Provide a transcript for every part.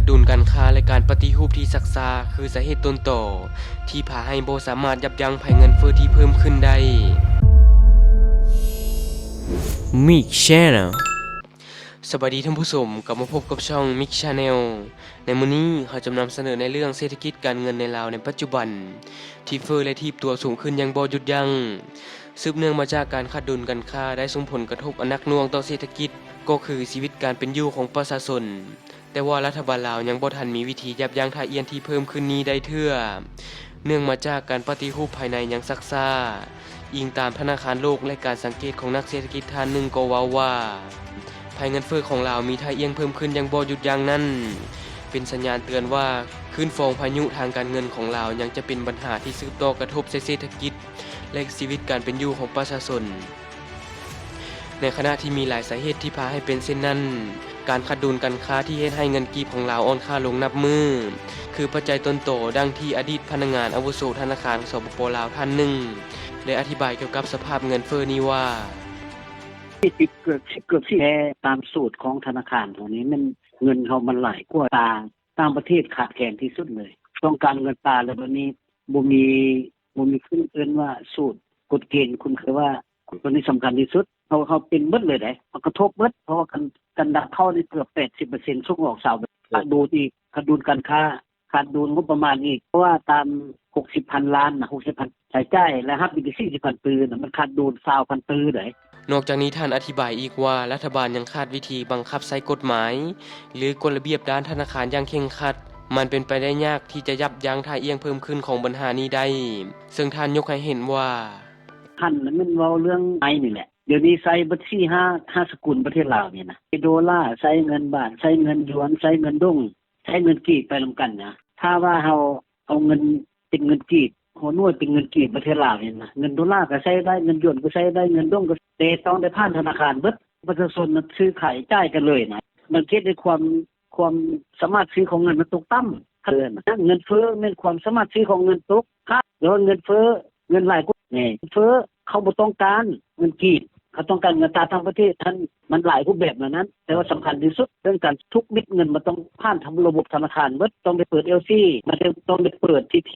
ขาดดุลการค้าและการปฏิรูปที่ซักซาคือสาเหตุต้นต่อ ที่พาให้โบสามารถยับยั้งภัยเงินเฟ้อที่เพิ่มขึ้นได้ Mix Channel สวัสดีท่านผู้ชมกลับมาพบกับช่อง Mix Channel ในมื้อนี้เราจะนำเสนอในเรื่องเศรษฐกิจการเงินในลาวในปัจจุบัน ที่เฟ้อและทีบตัวสูงขึ้นอยังบ่หยุดยัง้งสืบเนื่องมาจากการขาดดุลการค้าได้ส่งผลกระทบอันหนักหน่วงต่อเศรษฐกิจก็คือชีวิตการเป็นอยู่ของประชาชน แต่ว่ารัฐบาลลาวยังบ่ทันมีวิธียับยั้งท่าเอียนที่เพิ่มขึ้นนี้ได้เทื่อ เนื่องมาจากการปฏิรูปภายในยังซักซ่า อิงตามธนาคารโลกและการสังเกตของนักเศรษฐกิจท่านหนึ่งก็ว้าว่าภัยเงินเฟ้อของลาวมีท่าเอียงเพิ่มขึ้นยังบ่หยุดยั้งนั้นเป็นสัญญาณเตือนว่าคลื่นฟองพายุทางการเงินของลาวยังจะเป็นปัญหาที่สืบต่อกระทบเศรษฐกิจ และชีวิตการเป็นอยู่ของประชาชน ในขณะที่มีหลายสาเหตุที่พาให้เป็นเช่นนั้น การขาดดุลการค้าที่เฮ็ดให้เงินกีบของลาวอ่อนค่าลงนับมือ คือปัจจัยต้นโตดังที่อดีตพนักงานอาวุโสธนาคารสปปลาวท่านหนึ่งได้อธิบายเกี่ยวกับสภาพเงินเฟ้อนี้ว่าที่ติดเกิดเกิดที่แท้ตามสูตรของธนาคารตรงนี้มันเงินเขามันหลายกว่าตางต่างประเทศขาดแคลนที่สุดเลย ต้องการเงินตราแล้ววันนี้บ่มีบ่มีขึ้นเอิ้นว่าสูตรกฎเกณฑ์คุณคือว่าตัวนี้สำคัญที่สุดเขาเขาเป็นเบิดเลยได้มันกระทบเบิดเพราะว่ากัน กันดักเข้านี่เกือบ80%ส่งออกสาวขาดดุลอีกขาดดุลการค้าขาดดุลงบประมาณอีก เพราะว่าตาม60,000ล้านนะ60,000ใช้จ่ายและรับอีก40,000ปืนน่ะมันขาดดุล20,000ปืนได้นอกจากนี้ท่านอธิบายอีกว่ารัฐบาลยังขาดวิธีบังคับใช้กฎหมาย หรือกฎระเบียบด้านธนาคารอย่างเคร่งครัด มันเป็นไปได้ยากที่จะยับยั้งท่าเอียงเพิ่มขึ้นของปัญหานี้ได้ ซึ่งท่านยกให้เห็นว่าท่านนั้นมันเว้าเรื่องไอนี่แหละเดี๋ยวนี้ใช้บัตรที่5 5สกุลประเทศลาวเนี่ยนะโดลาร์ใช้เงินบาทใช้เงินหยวนใช้เงินดงใช้เงินกีบไปนํกันนะถ้าว่าเฮาเอาเงินเป็นเงินกีบหัวหน่วยเป็นเงินกีบประเทศลาวเนี่ยนะเงินดอลลาร์ก็ใช้ได้เงินหยวนก็ใช้ได้เงินดงก็แต่ต้องได้ผ่านธนาคารเบิดประชาชนน่ะซื้อขายจ่ายกันเลยนะมันเกิดด้วยความความสามารถซื้อของเงินมันตกต่ำเกินเงินเฟ้อแม่นความสามารถซื้อของเงินตกครับแล้วเงินเฟ้อเงินหลายกว่านี่เฟ้อเขาบ่ต้องการเงินกีบ เขาต้องการเงินตราทางประเทศท่านมันหลายรูปแบบนั้น แต่ว่าสำคัญที่สุดเรื่องการทุกม็ดเงินมันต้องผ่านทาระบบธนาคารเบิดต้องไปเปิด LC มันต้องไปเปิด TT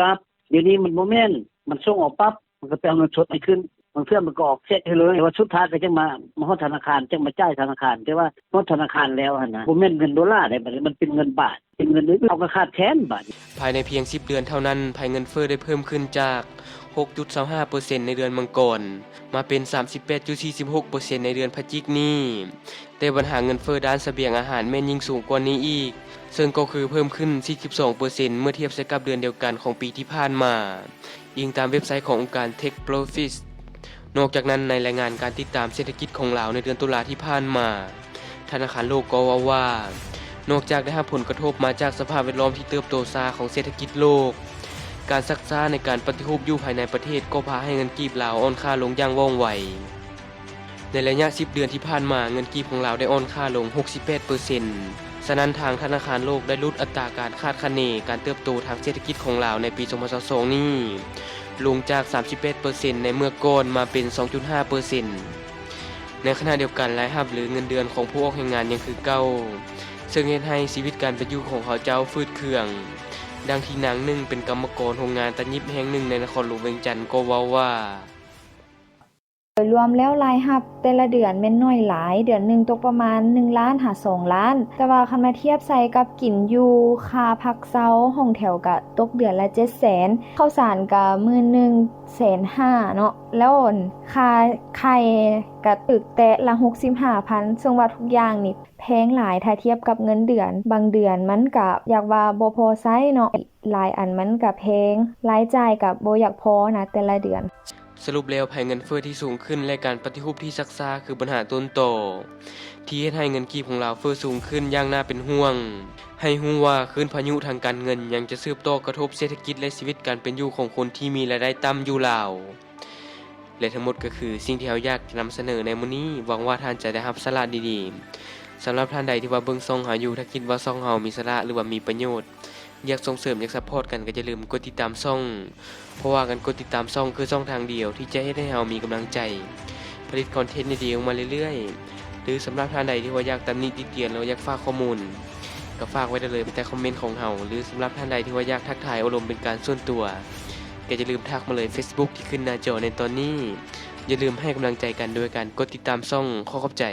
รับเดี๋ยวนี้มันบ่แม่นมันส่งออกปั๊บมันก็ไปเอาเงินสดให้ขึ้นบางเทื่อมันก็ออกเสร็จให้เลยว่าสุดท้ายก็จังมามาฮอดธนาคารจังมาจ่ายธนาคาร แต่ว่าฮอดธนาคารแล้วหั่นนะบ่แม่นเงินดอลลาร์ได้บัดนี้มันเป็นเงินบาท เป็นเงินอื่นเอาก็ขาดแทนบาทภายในเพียง 10 เดือนเท่านั้นภัยเงินเฟ้อได้เพิ่มขึ้นจาก 6.25%ในเดือนมังกร มาเป็น 38.46%ในเดือนพฤศจิกนี้แต่ปัญหาเงินเฟ้อด้านเสบียงอาหารแม่นยิ่งสูงกว่านี้อีก ซึ่งก็คือเพิ่มขึ้น 42%เมื่อเทียบกับเดือนเดียวกันของปีที่ผ่านมา อิงตามเว็บไซต์ขององค์การ Tech Profit นอกจากนั้นในรายงานการติดตามเศรษฐกิจของลาวในเดือนตุลาที่ผ่านมา ธนาคารโลกก็ว่าว่านอกจากได้รับผลกระทบมาจากสภาพแวดล้อมที่เติบโตช้าของเศรษฐกิจโลก การซักซ้าในการปฏิรูปยู่ภายในประเทศก็พาให้เงินกีบลาวอ่อนค่าลงอย่างว่องไว ในระยะ 10 เดือนที่ผ่านมาเงินกีบของลาวได้อ่อนค่าลง 68%ฉะนั้นทางธนาคารโลกได้ลดอัตราการคาดคะเนการเติบโตทางเศรษฐกิจของลาวในปี 2022 นี้ ลงจาก 38%ในเมื่อก่อนมาเป็น 2.5%ในขณะเดียวกันรายรับหรือเงินเดือนของผู้ออกแรงงานยังคือเก่าซึ่งเฮ็ดให้ชีวิตการเป็นอยู่ของเขาเจ้าฟืดเคือง ดังที่นางหนึ่งเป็นกรรมกรโรงงานตะยิบแห่งหนึ่งในนครหลวงเวียงจันทน์ก็เว้าว่า ยรวมแล้วรายรับแต่ละเดือนแม่นน้อยหลาย เดือนหนึ่งตกประมาณ 1 ล้านหา2ล้าน แต่ว่าคันมาเทียบใส่กับกินอยู่ค่าพักเซาห้องแถวก็ตกเดือนละ700,000ข้าสารก็มื้อหนึ่งแสนห้าเนาะแล้วอั่นค่าไข่ก็ตึกแตะละ65,000ซึ่งว่าทุกอย่างนี่แพงหลายถ้าเทียบกับเงินเดือน บางเดือนมันก็อยากว่าบ่พอใช้เนาะหลายอันมันก็แพงรายจ่ายก็บ่อยากพอนะแต่ละเดือน สรุปแล้วภัยเงินเฟ้อที่สูงขึ้นและการปฏิรูปที่ซักซ่าคือปัญหาต้นต่อที่เฮ็ดให้เงินกีบของเราเฟ้อสูงขึ้นอย่างน่าเป็นห่วง ให้ฮู้ว่าคลื่นพายุทางการเงินยังจะสืบต่อกระทบเศรษฐกิจและชีวิตการเป็นอยู่ของคนที่มีรายได้ต่ำอยู่ลาวและทั้งหมดก็คือสิ่งที่เราอยากนำเสนอในมื้อนี้หวังว่าท่านจะได้รับสาระดีๆสำหรับท่านใดที่ว่าเบิ่งซ่องเฮาอยู่ถ้าคิดว่าซ่องเฮามีสาระหรือว่ามีประโยชน์ อยากส่งเสริมอยากซัพพอร์ตกันก็อย่าลืมกดติดตามช่อง เพราะว่าการกดติดตามช่องคือช่องทางเดียว ที่จะเฮ็ดให้เรามีกำลังใจ ผลิตคอนเทนต์ดีๆออกมาเรื่อยๆ หรือสำหรับท่านใดที่ว่าอยากตำหนิติเตียนแล้วอยากฝากข้อมูล ก็ฝากไว้ได้เลยใต้คอมเมนต์ของเฮาหรือสำหรับท่านใดที่ว่าอยากทักทายอารมณ์เป็นการส่วนตัวก็อย่าลืมทักมาเลย Facebook ที่ขึ้นหน้าจอในตอนนี้ อย่าลืมให้กำลังใจกันโดยการกดติดตามช่องขอขอบใจ